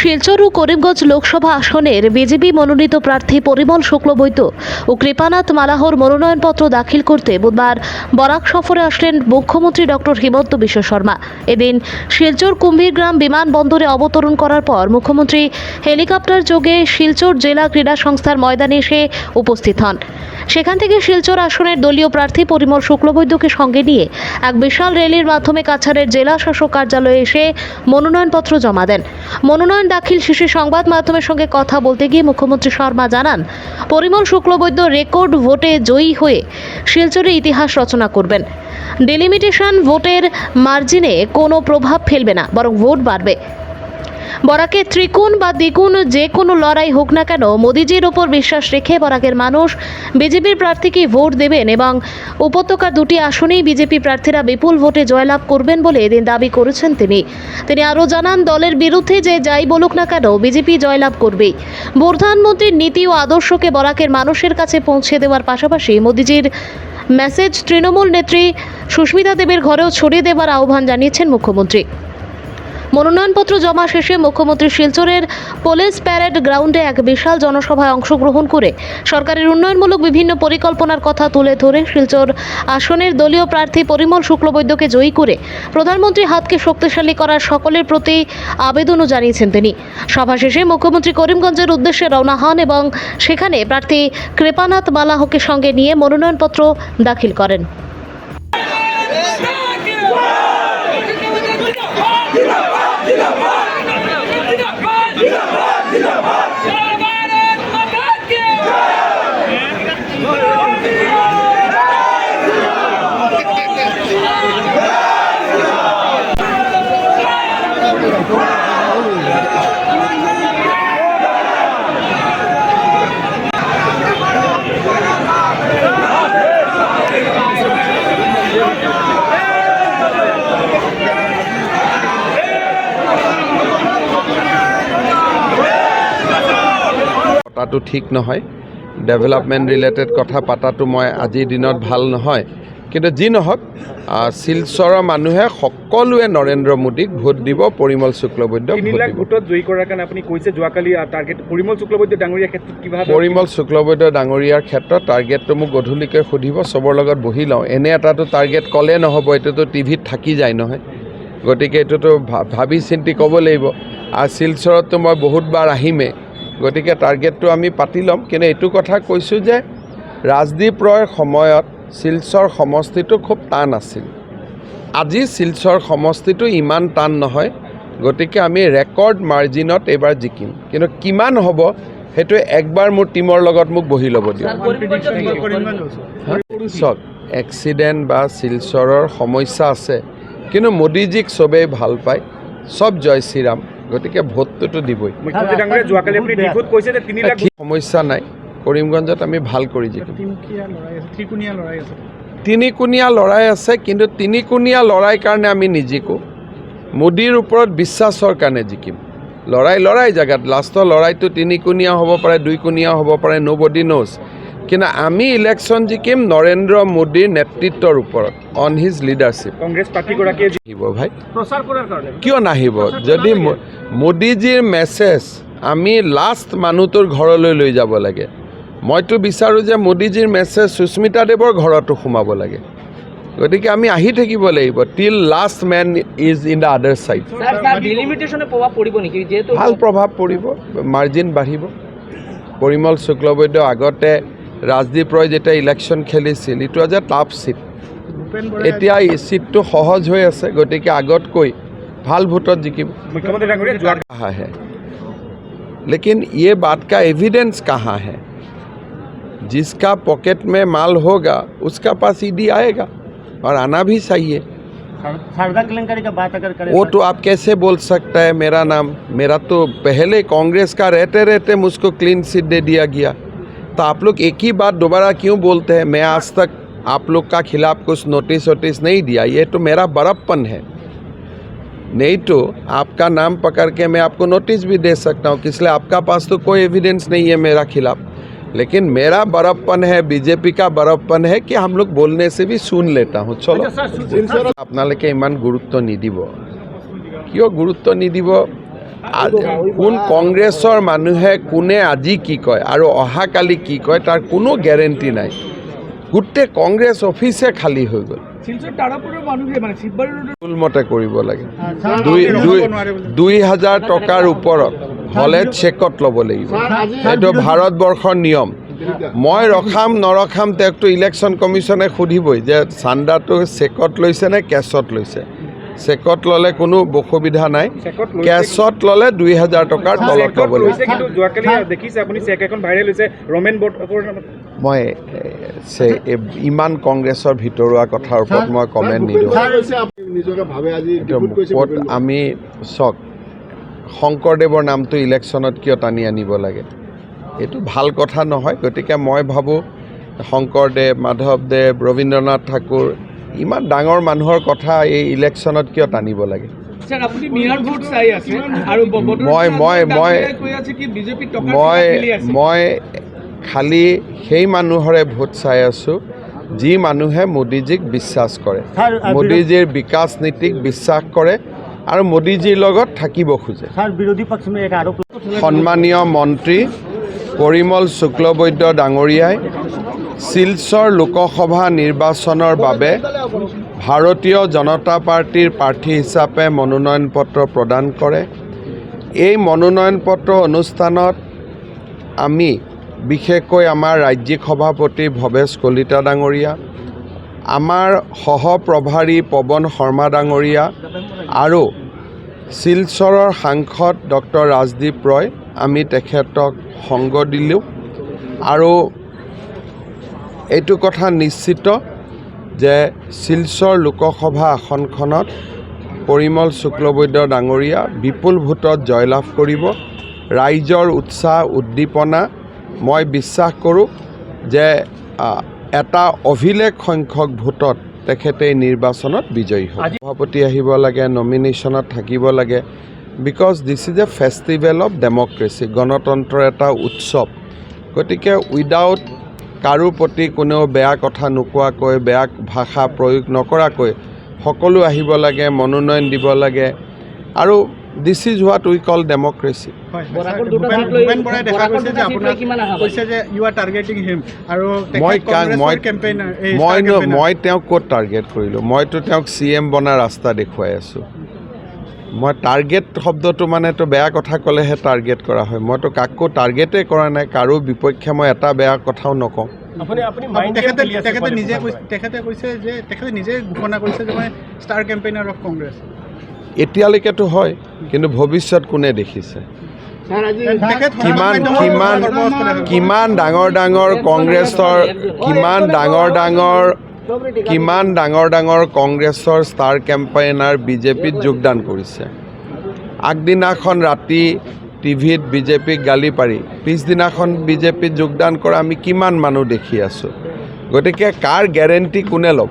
শিলচর ও করিমগঞ্জ লোকসভা আসনের বিজেপি মনোনীত প্রার্থী পরিমল শুক্লবৈদ্য ও কৃপানাথ মালাহর মনোনয়নপত্র দাখিল করতে বুধবার বরাক সফরে আসলেন মুখ্যমন্ত্রী ডক্টর হিমন্ত বিশ্ব শর্মা। এদিন শিলচর কুম্ভীরগ্রাম বিমানবন্দরে অবতরণ করার পর মুখ্যমন্ত্রী হেলিকপ্টার যোগে শিলচর জেলা ক্রীড়া সংস্থার ময়দানে এসে উপস্থিত হন। সেখান থেকে শিলচর আসনের দলীয় প্রার্থী পরিমল শুক্লবৈদ্যকে সঙ্গে নিয়ে এক বিশাল র্যালির মাধ্যমে কাছাড়ের জেলা শাসক কার্যালয়ে এসে মনোনয়নপত্র জমা দেন। মনোনয়ন দাখিল শেষে সংবাদ মাধ্যমের সঙ্গে কথা বলতে গিয়ে মুখ্যমন্ত্রী শর্মা জানান, পরিমল শুক্লবৈদ্য রেকর্ড ভোটে জয়ী হয়ে শিলচরে ইতিহাস রচনা করবেন। ডেলিমিটেশন ভোটের মার্জিনে কোনো প্রভাব ফেলবে না, বরং ভোট বাড়বে। বরাকে ত্রিকোণ বা দ্বিগুণ যে কোনো লড়াই হোক না কেন, মোদিজির ওপর বিশ্বাস রেখে বরাকের মানুষ বিজেপির প্রার্থীকে ভোট দেবেন এবং উপত্যকার দুটি আসনেই বিজেপি প্রার্থীরা বিপুল ভোটে জয়লাভ করবেন বলে এদিন দাবি করেছেন তিনি। তিনি আরও জানান, দলের বিরুদ্ধে যে যাই বলুক না কেন, বিজেপি জয়লাভ করবেই। প্রধানমন্ত্রীর নীতি ও আদর্শকে বরাকের মানুষের কাছে পৌঁছে দেওয়ার পাশাপাশি মোদিজির মেসেজ তৃণমূল নেত্রী সুস্মিতা দেবের ঘরেও ছড়িয়ে দেওয়ার আহ্বান জানিয়েছেন মুখ্যমন্ত্রী। মনোনয়নপত্র জমা শেষে মুখ্যমন্ত্রী শিলচরের পুলিশ প্যারেড গ্রাউন্ডে এক বিশাল জনসভায় অংশগ্রহণ করে সরকারের উন্নয়নমূলক বিভিন্ন পরিকল্পনার কথা তুলে ধরে শিলচর আসনের দলীয় প্রার্থী পরিমল শুক্লবৈদ্যকে জয়ী করে প্রধানমন্ত্রী হাতকে শক্তিশালী করার সকলের প্রতি আবেদনও জানিয়েছেন তিনি। সভা শেষে মুখ্যমন্ত্রী করিমগঞ্জের উদ্দেশ্যে রওনা হন এবং সেখানে প্রার্থী কৃপানাথ বালাহকে সঙ্গে নিয়ে মনোনয়নপত্র দাখিল করেন। পতাটো ঠিক নহয়। ডেভেলপমেণ্ট ৰিলেটেড কথা পতাটো মই আজিৰ দিনত ভালো নহয়। কিন্তু যি নহওক শিলচৰৰ মানুহে সকলোৱে নৰেন্দ্ৰ মোদীক ভোট দিব পৰিমল শুক্লবৈদ্যক ভোটত জয়ী কৰাৰ কাৰণে আপুনি কৈছে যোৱাকালি টাৰ্গেট পৰিমল শুক্লবৈদ্য ডাঙৰীয়াৰ ক্ষেত্ৰত কিবা পৰিমল শুক্লবৈদ্য ডাঙৰীয়াৰ ক্ষেত্ৰত টাৰ্গেটটো মোক গধূলিকৈ সুধিব চবৰ লগত বহি লওঁ। এনে এটাতো টাৰ্গেট ক'লে নহ'ব এইটোতো টিভিত থাকি যায় নহয়। গতিকে এইটোতো ভাবি চিন্তি ক'ব লাগিব। আৰু শিলচৰততো মই বহুতবাৰ আহিমেই। গতিকে টাৰ্গেটটো আমি পাতি ল'ম। কিন্তু এইটো কথা কৈছোঁ যে ৰাজদীপ ৰয়ৰ সময়ত শিলচৰ সমষ্টিটো খুব টান আছিল। আজি শিলচৰ সমষ্টিটো ইমান টান নহয় গতিকে আমি ৰেকৰ্ড মাৰ্জিনত এইবাৰ জিকিম। কিন্তু কিমান হ'ব সেইটো একবাৰ মোৰ টীমৰ লগত মোক বহি ল'ব দিয়ক? চাওক এক্সিডেণ্ট বা শিলচৰৰ সমস্যা আছে। কিন্তু মোদীজীক চবেই ভাল পায়। চব জয় শ্ৰীৰাম। গতিকে ভোটটোতো দিবই। সমস্যা নাই। কৰিমগঞ্জত আমি ভালো কৰি জিকিম। তিনিকোণীয়া লৰাই আছে কিন্তু তিনিকোণীয়া লৰাই কাৰণে আমি নিজিকো। মোদীৰ ওপৰত বিশ্বাসৰ কাৰণে জিকিম। লৰাই লৰাই জেগাত লাষ্টৰ লৰাইটো তিনিকোণীয়া হ'ব পাৰে দুইকোণীয়া হ'ব পাৰে নো বডি ন'জ কিন্তু আমি ইলেকশ্যন জিকিম নৰেন্দ্ৰ মোদীৰ নেতৃত্বৰ ওপৰত অন হিজ লিডাৰশ্বিপ কংগ্ৰেছ প্ৰাৰ্থীগৰাকীয়ে আহিব ভাই। প্ৰচাৰ কৰাৰ কাৰণে। কিয় নাহিব? যদি মোদীজীৰ মেছেজ আমি লাষ্ট মানুহটোৰ ঘৰলৈ লৈ যাব লাগে মইতো বিচাৰোঁ যে মোদীজীৰ মেছেজ সুস্মিতা দেৱৰ ঘৰতো সোমাব লাগে। গতিকে আমি আহি থাকিব লাগিব till last man is in the other side sir sir ডিলিমিটেশনে প্রভাব পড়িব নেকি? যেহেতু ভালো প্ৰভাৱ পৰিব মাৰ্জিন বাঢ়িব। পৰিমল শুক্লবৈদ্য আগতে ৰাজদীপ ৰয় যেতিয়া ইলেকশ্যন খেলিছিল ইটো আজি টাফ ছিট ভূপেন এতিয়া এই ছিটটো সহজ হৈ আছে গতিকে আগতকৈ ভাল ভোটত জিকিব মুখ্যমন্ত্ৰী ডাঙৰীয়া যোৱা कहा है लेकिन ये बात का एविडेंस कहाँ है जिसका पॉकेट में माल होगा उसका पास ईडी आएगा और आना भी चाहिए शारदा केलेंकारी का बात अगर करें वो तो आप कैसे बोल सकता है मेरा नाम मेरा तो पहले कांग्रेस का रहते रहते मुझको क्लीन चिट दे दिया गया तो आप लोग एक ही बात दोबारा क्यों बोलते हैं मैं आज तक आप लोग का खिलाफ कुछ नोटिस वोटिस नहीं दिया ये तो मेरा बड़प्पन है नहीं तो आपका नाम पकड़ के मैं आपको नोटिस भी दे सकता हूँ इसलिए आपका पास तो कोई एविडेंस नहीं है मेरा खिलाफ लेकिन मेरा बड़प्पन है बीजेपी का बड़प्पन है कि हम लोग बोलने से भी सुन लेता हूँ চলো আপোনালোকে ইমান গুৰুত্ব নিদিব কিয় গুৰুত্ব নিদিব আ- কোন কংগ্ৰেছৰ মানুহে কোনে আজি কি কয় আৰু অহাকালি কি কয় তাৰ কোনো গেৰেণ্টি নাই। গোটেই কংগ্ৰেছ অফিচে খালী হৈ গ'ল। মানে ভুলমতে কৰিব লাগে? দুই দুই দুই হাজাৰ টকাৰ ওপৰত হ'লে চেকত ল'ব লাগিব। এইটো ভাৰতবৰ্ষৰ নিয়ম। মই ৰখাম নৰখাম তেওঁকতো ইলেকশ্যন কমিশ্যনে সুধিবই যে চান্দাটো চেকত লৈছে নে কেছত লৈছে। চেকত ল'লে কোনো অসুবিধা নাই। কেছত ল'লে দুই হাজাৰ টকাৰ তলত ল'ব লাগিব লৈছে কিন্তু যোৱাকালি দেখিছে আপুনি চেক এখন ভাইৰেল হৈছে। ৰমেন বৰকৰ নামত মই ইমান কংগ্ৰেছৰ ভিতৰুৱা কথাৰ ওপৰত মই কমেণ্ট নিদিওঁ। আমি চাওক শংকৰদেৱৰ নামটো ইলেকশ্যনত কিয় টানি আনিব লাগে? এইটো ভাল কথা নহয় গতিকে মই ভাবোঁ শংকৰদেৱ মাধৱদেৱ ৰবীন্দ্ৰনাথ ঠাকুৰ ইমান ডাঙৰ মানুহৰ কথা এই ইলেকশ্যনত কিয় টানিব লাগে? মই মই মই মই মই খালী সেই মানুহৰে ভোট চাই আছোঁ যি মানুহে মোদীজীক বিশ্বাস কৰে। মোদীজীৰ বিকাশ নীতিক বিশ্বাস কৰে আৰু মোদীজীৰ লগত থাকিব খোজে। সন্মানীয় মন্ত্ৰী পৰিমল শুক্লবৈদ্য ডাঙৰীয়াই শিলচৰ লোকসভা নিৰ্বাচনৰ বাবে ভাৰতীয় জনতা পাৰ্টীৰ প্ৰাৰ্থী হিচাপে মনোনয়ন পত্ৰ প্ৰদান কৰে। এই মনোনয়ন পত্ৰ অনুষ্ঠানত আমি বিশেষকৈ আমাৰ ৰাজ্যিক সভাপতি ভৱেশ কলিতা ডাঙৰীয়া আমাৰ সহপ্ৰভাৰী পৱন শৰ্মা ডাঙৰীয়া আৰু শিলচৰৰ সাংসদ ডক্টৰ ৰাজদীপ ৰয় আমি তেখেতক সংগ দিলোঁ। আৰু এইটো কথা নিশ্চিত যে শিলচৰ লোকসভা আসনখনত পৰিমল শুক্লবৈদ্য ডাঙৰীয়া বিপুল ভোটত জয়লাভ কৰিব ৰাইজৰ উৎসাহ উদ্দীপনা। মই বিশ্বাস কৰোঁ যে এটা অভিলেখ সংখ্যক ভোটত তেখেতে এই নিৰ্বাচনত বিজয়ী হ'ব। সভাপতি আহিব লাগে নমিনেশ্যনত থাকিব লাগে because this is a festival of democracy গণতন্ত্ৰৰ এটা উৎসৱ। গতিকে উইদাউট কাৰো প্ৰতি কোনেও বেয়া কথা নোকোৱাকৈ বেয়া ভাষা প্ৰয়োগ নকৰাকৈ সকলো আহিব লাগে মনোনয়ন দিব লাগে। আৰু this is what we call democracy মই মই তেওঁক ক'ত টাৰ্গেট কৰিলোঁ? মইতো তেওঁক চি এম বনা ৰাস্তা দেখুৱাই আছোঁ। মই টাৰ্গেট শব্দটো মানেতো বেয়া কথা ক'লেহে টাৰ্গেট কৰা হয় মইতো কাকো টাৰ্গেটেই কৰা নাই কাৰো বিপক্ষে মই এটা বেয়া কথাও নকওঁ তেখেতে তেখেতে নিজে কৈছে তেখেতে কৈছে যে তেখেতে নিজে ঘোষণা কৰিছে যে মই ষ্টাৰ কেম্পেইনাৰ অফ কংগ্ৰেছ এতিয়ালৈকেতো হয় কিন্তু ভৱিষ্যত কোনে দেখিছে কিমান কিমান কিমান ডাঙৰ ডাঙৰ কংগ্ৰেছৰ কিমান ডাঙৰ ডাঙৰ কিমান ডাঙৰ ডাঙৰ কংগ্ৰেছৰ ষ্টাৰ কেম্পেইনাৰ বিজেপিত যোগদান কৰিছে? আগদিনাখন ৰাতি টিভিত বিজেপিক গালি পাৰি পিছদিনাখন বিজেপিত যোগদান কৰা আমি কিমান মানুহ দেখি আছোঁ? গতিকে কাৰ গেৰেণ্টি কোনে ল'ব?